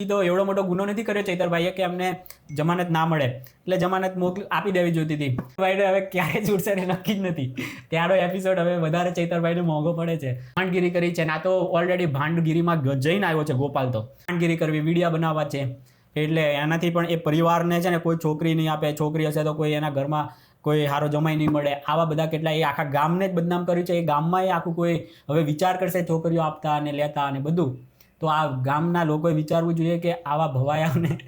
તો એવડો મોટો ગુનો નથી કર્યો ચૈતરભાઈએ કે અમને જમાનત ના મળે. એટલે જમાનત મોકલી, આપી દેવી જોઈતી હતી. ભાઈ હવે ક્યારે છૂટશે ને નક્કી જ નથી. ત્યારો એપિસોડ હવે વધારે ચૈતરભાઈને મોંઘો પડે છે. ભાંડગીરી કરી છે ના તો ઓલરેડી ભાંડગીરીમાં જઈને આવ્યો છે ગોપાલ તો. ભાંડગીરી કરવી, વિડીયા બનાવવા છે. એટલે એનાથી પણ એ પરિવારને છે ને કોઈ છોકરી નહીં આપે, છોકરી હશે તો કોઈ એના ઘરમાં કોઈ સારો જમાઈ નહીં મળે. આવા બધા કેટલા એ આખા ગામને જ બદનામ કર્યું છે. એ ગામમાં એ આખું કોઈ હવે વિચાર કરશે, છોકરીઓ આપતા અને લેતા અને બધું. તો આ ગામના લોકોએ વિચારવું જોઈએ કે આવા ભવાયાઓને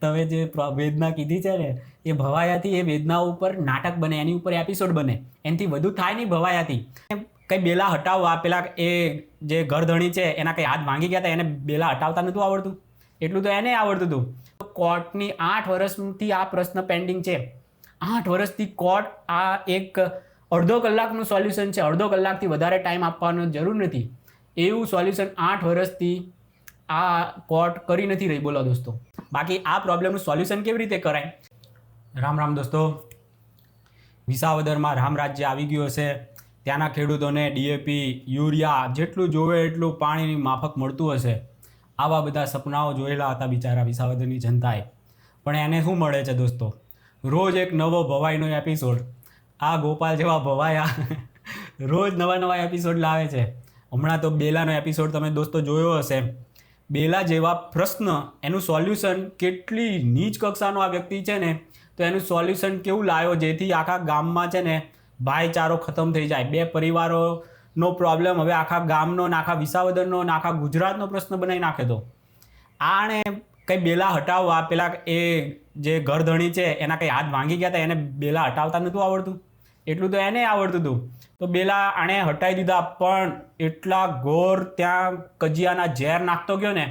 તમે જે વેદના કીધી છે ને, એ ભવાયાથી એ વેદના ઉપર નાટક બને, એની ઉપર એપિસોડ બને. એનાથી વધુ થાય નહીં ભવાયાથી. કંઈ બેલા હટાવવા પેલા એ જે ઘરધણી છે, એના કંઈ હાથ ભાંગી ગયા હતા, એને બેલા હટાવતા નહોતું આવડતું. એટલું તો એને આવડતું હતું. કોર્ટની આઠ વર્ષથી આ પ્રશ્ન પેન્ડિંગ છે. આઠ વર્ષથી કોર્ટ આ એક અડધો કલાકનું સોલ્યુશન છે. અડધો કલાકથી વધારે ટાઈમ આપવાનો જરૂર નથી. એવું સોલ્યુશન આઠ વર્ષથી આ કોર્ટ કરી નથી રહી, બોલો દોસ્તો. બાકી આ પ્રોબ્લેમનું સોલ્યુશન કેવી રીતે કરાય? રામ રામ દોસ્તો. વિસાવદરમાં રામ રાજ્ય આવી ગયું હશે. ત્યાંના ખેડૂતોને ડીએપી યુરિયા જેટલું જોવે એટલું પાણીની માફક મળતું હશે. આવા બધા સપનાઓ જોયેલા હતા બિચારા વિસાવદરની જનતાએ. પણ એને શું મળે છે દોસ્તો? રોજ એક નવો ભવાઈનો એપિસોડ આ ગોપાલ જેવા ભવાયા રોજ નવા નવા એપિસોડ લાવે છે. હમણાં તો બેલાનો એપિસોડ તમે દોસ્તો જોયો હશે. બેલા જેવા પ્રશ્ન, એનું સોલ્યુશન કેટલી નીચ કક્ષાનો આ વ્યક્તિ છે ને, તો એનું સોલ્યુશન કેવું લાવ્યો જેથી આખા ગામમાં છે ને ભાઈચારો ખતમ થઈ જાય. બે પરિવારોનો પ્રોબ્લેમ હવે આખા ગામનો ને આખા વિસાવદરનો ને આખા ગુજરાતનો પ્રશ્ન બનાવી નાખે તો. આણે કંઈ બેલા હટાવવા, પેલા એ જે ઘરધણી છે, એના કંઈ હાથ ભાંગી ગયા હતા? એને બેલા હટાવતા નહોતું આવડતું? એટલું તો એને આવડતું હતું. તો બેલા આણે હટાવી દીધા, પણ એટલા ઘોર ત્યાં કજિયાના ઝેર નાખતો ગયો ને,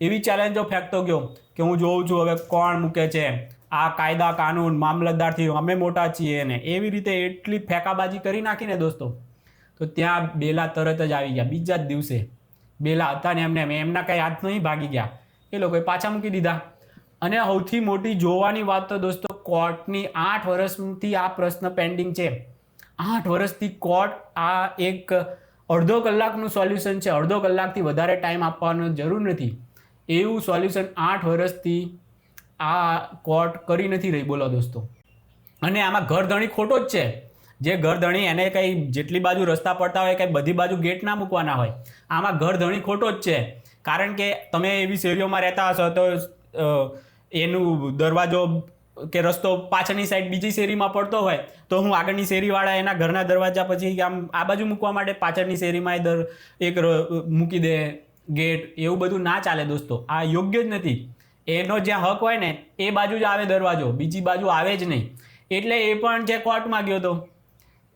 એવી ચેલેન્જો ફેંકતો ગયો કે હું જોઉં છું હવે કોણ મૂકે છે. આ કાયદા, કાનૂન, મામલતદારથી અમે મોટા છીએ ને, એવી રીતે એટલી ફેંકાબાજી કરી નાખીને દોસ્તો. તો ત્યાં બેલા તરત જ આવી ગયા. બીજા જ દિવસે બેલા હતા ને એમને એમના કંઈ હાથ નહીં ભાગી ગયા. એ લોકોએ પાછા મૂકી દીધા. અને સૌથી મોટી જોવાની વાત તો દોસ્તો કોર્ટની આઠ વર્ષથી આ પ્રશ્ન પેન્ડિંગ છે. આઠ વર્ષથી કોર્ટ આ એક અડધો કલાકનું સોલ્યુશન છે. અડધો કલાકથી વધારે ટાઈમ આપવાનો જરૂર નથી. એવું સોલ્યુશન આઠ વર્ષથી આ કોર્ટ કરી નથી રહી. બોલો દોસ્તો. અને આમાં ઘરધણી ખોટો જ છે. જે ઘરધણી એને કંઈ જેટલી બાજુ રસ્તા પડતા હોય, કંઈ બધી બાજુ ગેટ ના મૂકવાના હોય, આમાં ઘરધણી ખોટો જ છે. કારણ કે તમે એવી શેરીઓમાં રહેતા હશો તો એનું દરવાજો કે રસ્તો પાછળની સાઈડ બીજી શેરીમાં પડતો હોય, તો હું આગળની શેરીવાળા એના ઘરના દરવાજા પછી આમ આ બાજુ મૂકવા માટે પાછળની શેરીમાં એ દર એક મૂકી દે, ગેટ, એવું બધું ના ચાલે દોસ્તો. આ યોગ્ય જ નથી. એનો જ્યાં હક હોય ને, એ બાજુ જ આવે દરવાજો, બીજી બાજુ આવે જ નહીં. એટલે એ પણ જે કોર્ટમાં ગયો હતો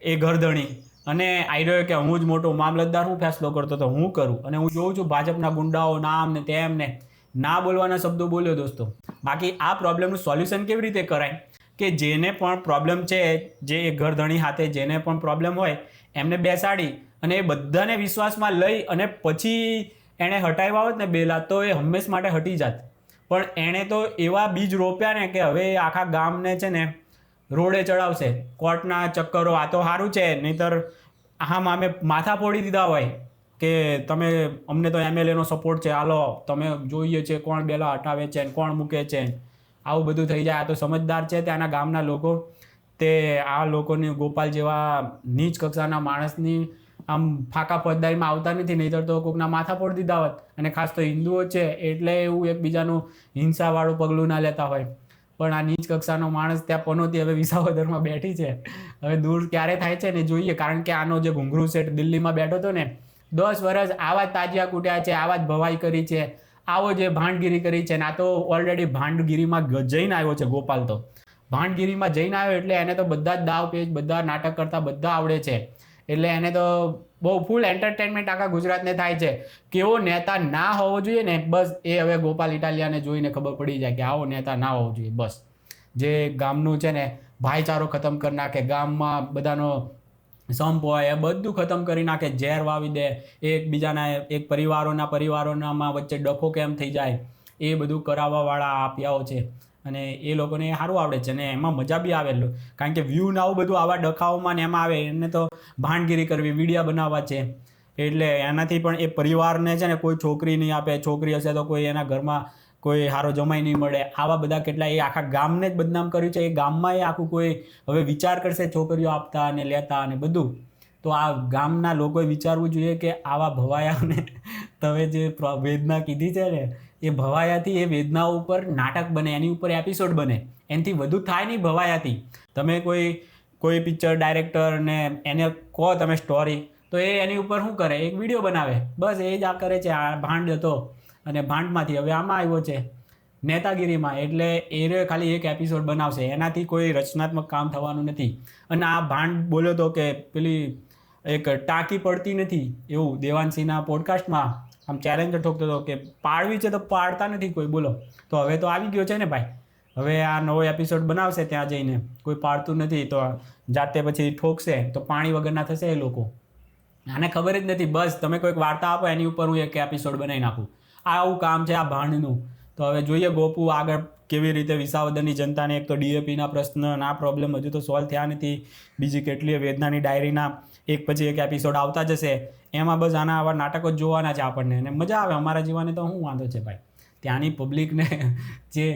એ ઘરધણી. અને આઈડોએ કે હું જ મોટો મામલતદાર, હું ફેસલો કરતો હતો હું કરું? અને હું જોઉં છું ભાજપના ગુંડાઓ નામ ને તેમ ને. ના બોલવાના શબ્દો બોલ્યો દોસ્તો. બાકી આ પ્રોબ્લેમનું સોલ્યુશન કેવી રીતે કરાય? કે જેને પણ પ્રોબ્લેમ છે, જે એ ઘરધણી હાથે જેને પણ પ્રોબ્લેમ હોય, એમને બેસાડી અને એ બધાને વિશ્વાસમાં લઈ અને પછી એણે હટાવ્યા હોત ને બેલા, તો એ હંમેશ માટે હટી જાત. પણ એણે તો એવા બીજ રોપ્યા ને કે હવે આખા ગામને છે ને રોડે ચડાવશે. કોર્ટના ચક્કરો, આ તો સારું છે, નહીતર આમ અમે માથા ફોડી દીધા હોય. કે તમે, અમને તો એમએલએનો સપોર્ટ છે, હાલો, તમે જોઈએ છે કોણ બેલા હટાવે છે કોણ મૂકે છે આવું બધું થઈ જાય. આ તો સમજદાર છે ત્યાંના ગામના લોકો. તે આ લોકોની ગોપાલ જેવા નીચ કક્ષાના માણસની આમ ફાંકા ફોજદારીમાં આવતા નથી, નહીતર તો કોકના માથા પડ દીધા હોત. અને ખાસ તો હિન્દુઓ છે એટલે એવું એકબીજાનું હિંસાવાળું પગલું ના લેતા હોય. પણ આ નીચ કક્ષાનો માણસ ત્યાં પનોતી હવે વિસાવદરમાં બેઠી છે. હવે દૂર ક્યારે થાય છે ને જોઈએ. કારણ કે આનો જે ઘુંઘરું સેટ દિલ્હીમાં બેઠો હતો ને દસ વર્ષ આવા તાજિયા કૂટ્યા છે, આવા જ ભવાઈ કરી છે, આવો જે ભાંડગીરી કરી છે, ને તો ઓલરેડી ભાંડગીરીમાં જઈને આવ્યો છે ગોપાલ તો. ભાંડગીરીમાં જઈને આવ્યો એટલે એને તો બધા જ દાવ પેજ બધા નાટક કરતા બધા આવડે છે. એટલે એને તો બહુ ફૂલ એન્ટરટેનમેન્ટ આખા ગુજરાતને થાય છે. કેવો નેતા ના હોવો જોઈએ ને, બસ એ હવે ગોપાલ ઇટાલિયાને જોઈને ખબર પડી જાય કે આવો નેતા ના હોવો જોઈએ, બસ. જે ગામનું છે ને, ભાઈચારો ખતમ કરી નાખે, ગામમાં બધાનો સંપ હોય એ બધું ખતમ કરી નાખે, ઝેર વાવી દે, એકબીજાના, એક પરિવારોના, પરિવારોનામાં વચ્ચે ડખો કેમ થઈ જાય, એ બધું કરાવવાવાળા આપ્યાઓ છે. અને એ લોકોને સારું આવડે છે અને એમાં મજા બી આવે. કારણ કે વ્યૂ આવું બધું આવા ડખાઓમાં ને એમાં આવે, એને તો ભાંડગીરી કરવી, વિડીયા બનાવવા છે. એટલે એનાથી પણ એ પરિવારને છે ને કોઈ છોકરી નહીં આપે, છોકરી હશે તો કોઈ એના ઘરમાં કોઈ સારો જમાઈ નહીં મળે. આવા બધા કેટલા એ આખા ગામને જ બદનામ કર્યું છે. એ ગામમાં એ આખું કોઈ હવે વિચાર કરશે, છોકરીઓ આપતા અને લેતા અને બધું. તો આ ગામના લોકોએ વિચારવું જોઈએ કે આવા ભવાયાને તમે જે વેદના કીધી છે ને, એ ભવાયાથી એ વેદના ઉપર નાટક બને, એની ઉપર એપિસોડ બને. એનાથી વધુ થાય નહીં ભવાયાથી. તમે કોઈ કોઈ પિક્ચર ડાયરેક્ટર ને એને કહો તમે સ્ટોરી તો એ એની ઉપર શું કરે? એક વીડિયો બનાવે. બસ એ જ આ કરે છે. આ ભાંડ હતો. અને ભાંડમાંથી. હવે આમાં આવ્યો છે નેતાગીરીમાં. એટલે એ ખાલી એક એપિસોડ બનાવશે. એનાથી કોઈ રચનાત્મક કામ થવાનું નથી. અને આ ભાંડ બોલ્યો તો કે પેલી એક ટાંકી પડતી નથી એવું દેવાનસિંહના પોડકાસ્ટમાં આમ ચેલેન્જ ઠોકતો હતો કે પાડવી છે તો પાડતા નથી કોઈ. બોલો. તો હવે તો આવી ગયો છે ને ભાઈ. હવે આ નવો એપિસોડ બનાવશે ત્યાં જઈને. કોઈ પાડતું નથી તો જાતે પછી ઠોકશે તો પાણી વગરના થશે એ લોકો. આને ખબર જ નથી. બસ તમે કોઈક વાર્તા આપો એની ઉપર હું એક એપિસોડ બનાવી નાખું. આવું કામ છે આ ભાણનું. તો હવે જોઈએ ગોપુ આગળ કેવી રીતે વિસાવદરની જનતાને એક તો ડીએપીના પ્રશ્ન અને આ પ્રોબ્લેમ હજુ તો સોલ્વ થયા નથી. બીજી કેટલીય વેદનાની ડાયરીના એક પછી એક એપિસોડ આવતા જશે. એમાં બસ આના આવા નાટકો જ જોવાના છે આપણને. અને મજા આવે, અમારા જીવાને તો શું વાંધો છે ભાઈ? ત્યાંની પબ્લિકને જે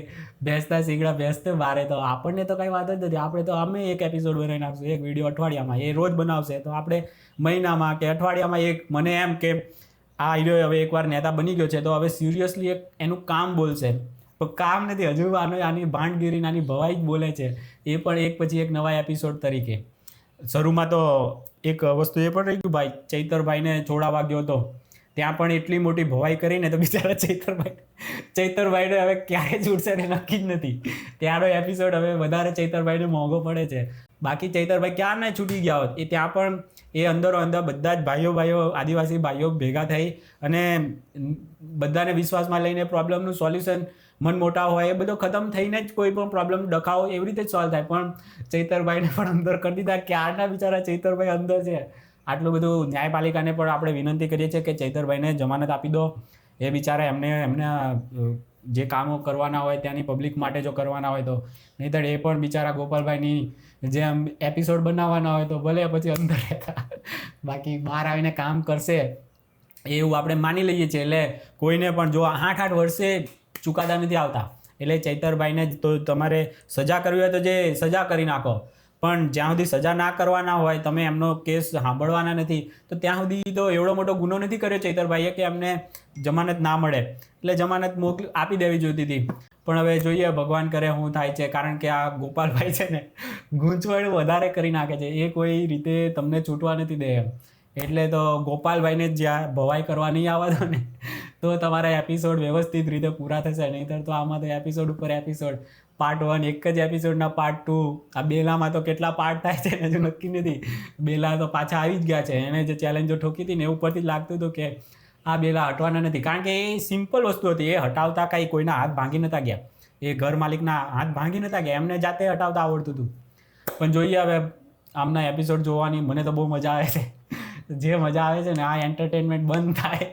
બેસતા શીગડા બેસતે બારે તો આપણને તો કંઈ વાત જ નથી. આપણે તો અમે એક એપિસોડ બનાવી નાખશું એક વીડિયો અઠવાડિયામાં. એ રોજ બનાવશે. તો આપણે મહિનામાં કે અઠવાડિયામાં એક, મને એમ કે આ હીરો હવે એકવાર નેતા બની ગયો છે, તો હવે સિરિયસલી એક એનું કામ બોલશે. પણ કામ નથી, હજુ આનો આની ભાંડગીરી નાની ભવાઈ જ બોલે છે. એ પણ એક પછી એક નવા એપિસોડ તરીકે. શરૂમાં તો એક વસ્તુ એ પણ રહી ગયું, ભાઈ, ચૈતરભાઈને છોડાવા ગયો હતો. ત્યાં પણ એટલી મોટી ભવાઈ કરીને તો બિચારા ચૈતરભાઈ, ચૈતરભાઈને હવે ક્યારે છૂટશે તે નક્કી જ નથી. ત્યાંનો એપિસોડ હવે વધારે ચૈતરભાઈને મોંઘો પડે છે. બાકી ચૈતરભાઈ ક્યાં ના છૂટી ગયા હોત? એ ત્યાં પણ એ અંદરો અંદર બધા જ ભાઈઓ ભાઈઓ, આદિવાસી ભાઈઓ ભેગા થઈ અને બધાને વિશ્વાસમાં લઈને પ્રોબ્લેમનું સોલ્યુશન મન મોટા હોય, એ બધો ખતમ થઈને જ કોઈ પણ પ્રોબ્લેમ ડખાવો એવી રીતે સોલ્વ થાય. પણ ચૈતરભાઈને પણ અંદર કરી દીધા. ક્યારના બિચારા ચૈતરભાઈ અંદર છે? આટલું બધું ન્યાયપાલિકાને પણ આપણે વિનંતી કરીએ છીએ કે ચૈતરભાઈને જમાનત આપી દો. એ બિચારા એમને એમને જે કામો કરવાના હોય ત્યાંની પબ્લિક માટે જો કરવાના હોય તો. નહીંતર એ પણ બિચારા ગોપાલભાઈની જેમ એપિસોડ બનાવવાના હોય તો ભલે પછી અંદર બાકી બહાર આવીને કામ કરશે એવું આપણે માની લઈએ છીએ. એટલે કોઈને પણ જો આઠ આઠ વર્ષે ચુકાદા નથી આવતા. એટલે ચૈતરભાઈને તો તમારે સજા કરવી હોય તો જે સજા કરી નાખો. પણ જ્યાં સુધી સજા ના કરવાના હોય, તમે એમનો કેસ સાંભળવાના નથી, તો ત્યાં સુધી તો એવડો મોટો ગુનો નથી કર્યો ચૈતરભાઈએ કે એમને જમાનત ના મળે. એટલે જમાનત મોકલી આપી દેવી જોઈતી હતી. પણ હવે જોઈએ, ભગવાન કરે શું થાય છે, કારણ કે આ ગોપાલભાઈ છે ને, ગૂંચવણ વધારે કરી નાખે છે. એ કોઈ રીતે તમને છૂટવા નથી દે એમ. એટલે તો ગોપાલભાઈને જ જ્યાં ભવાઈ કરવા નહીં આવવા દો ને, તો તમારા એપિસોડ વ્યવસ્થિત રીતે પૂરા થશે. નહીંતર તો આમાં તો એપિસોડ ઉપર એપિસોડ પાર્ટ વન એક જ એપિસોડના પાર્ટ ટુ આ બેલામાં તો કેટલા પાર્ટ થાય છે હજુ નક્કી નથી. બેલા તો પાછા આવી જ ગયા છે. એણે જે ચેલેન્જો ઠોકી હતી ને એ ઉપરથી લાગતું હતું કે આ બેલા હટવાના નથી. કારણ કે એ સિમ્પલ વસ્તુ હતી. એ હટાવતા કાંઈ કોઈના હાથ ભાંગી નતા ગયા. એ ઘર માલિકના હાથ ભાંગી નતા ગયા. એમને જાતે હટાવતા આવડતું હતું. પણ જોઈએ હવે આમના એપિસોડ જોવાની મને તો બહુ મજા આવે છે. જે મજા આવે છે ને આ એન્ટરટેનમેન્ટ બંધ થાય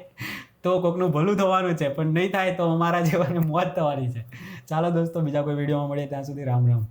તો કોકનું ભલું થવાનું છે. પણ નહીં થાય તો અમારા જેવાને મોત થવાની છે. ચાલો દોસ્તો બીજા કોઈ વિડીયોમાં મળીએ ત્યાં સુધી રામ રામ.